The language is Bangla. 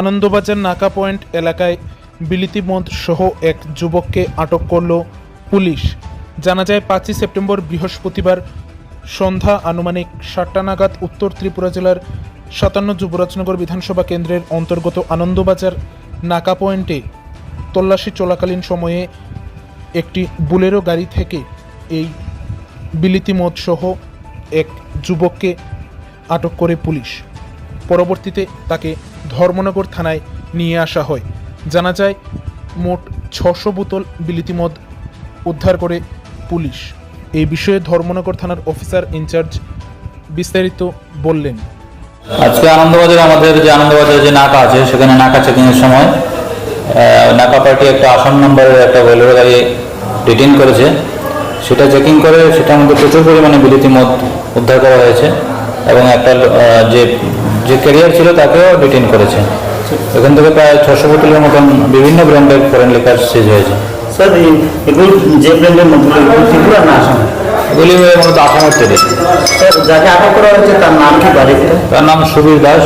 আনন্দবাজার নাকা পয়েন্ট এলাকায় বিলিতি মদ সহ এক যুবককে আটক করল পুলিশ। জানা যায়, পাঁচই সেপ্টেম্বর বৃহস্পতিবার সন্ধ্যা আনুমানিক সাতটা নাগাদ উত্তর ত্রিপুরা জেলার সাতান্ন যুবরাজনগর বিধানসভা কেন্দ্রের অন্তর্গত আনন্দবাজার নাকা পয়েন্টে তল্লাশি চলাকালীন সময়ে একটি বুলেরো গাড়ি থেকে এই বিলিতি মদ সহ এক যুবককে আটক করে পুলিশ। পরবর্তীতে তাকে ধর্মনগর থানায় নিয়ে আসা হয়। জানা যায়, মোট ছশো বোতল বিলিতি মদ উদ্ধার করে পুলিশ। এই বিষয়ে ধর্মনগর থানার অফিসার ইনচার্জ বিস্তারিত বললেন। আজকে আনন্দবাজারে আমাদের যে আনন্দবাজারে যে নাকা আছে, সেখানে নাকা চেকিংয়ের সময় নাকা পার্টি একটা আসন নম্বরের একটা বোলেরো গাড়ি ডিটেন করেছে। সেটা চেকিং করে সেটার মধ্যে প্রচুর পরিমাণে বিলিতি মদ উদ্ধার করা হয়েছে। এবং একটা যে যে ক্যারিয়ার ছিল তাকেও ডিটেন করেছে। এখান থেকে প্রায় ছশো বোতলের মতন বিভিন্ন ব্র্যান্ডের ফরেন লেখার সিজ হয়েছে। স্যার এগুলো যে ব্র্যান্ডের মধ্যে ত্রিপুরা না আসাম? এগুলি মূলত আসামের তৈরি স্যার যাকে আটক করা হয়েছে তার নাম কি বাড়িতে তার নাম সুবীর দাস।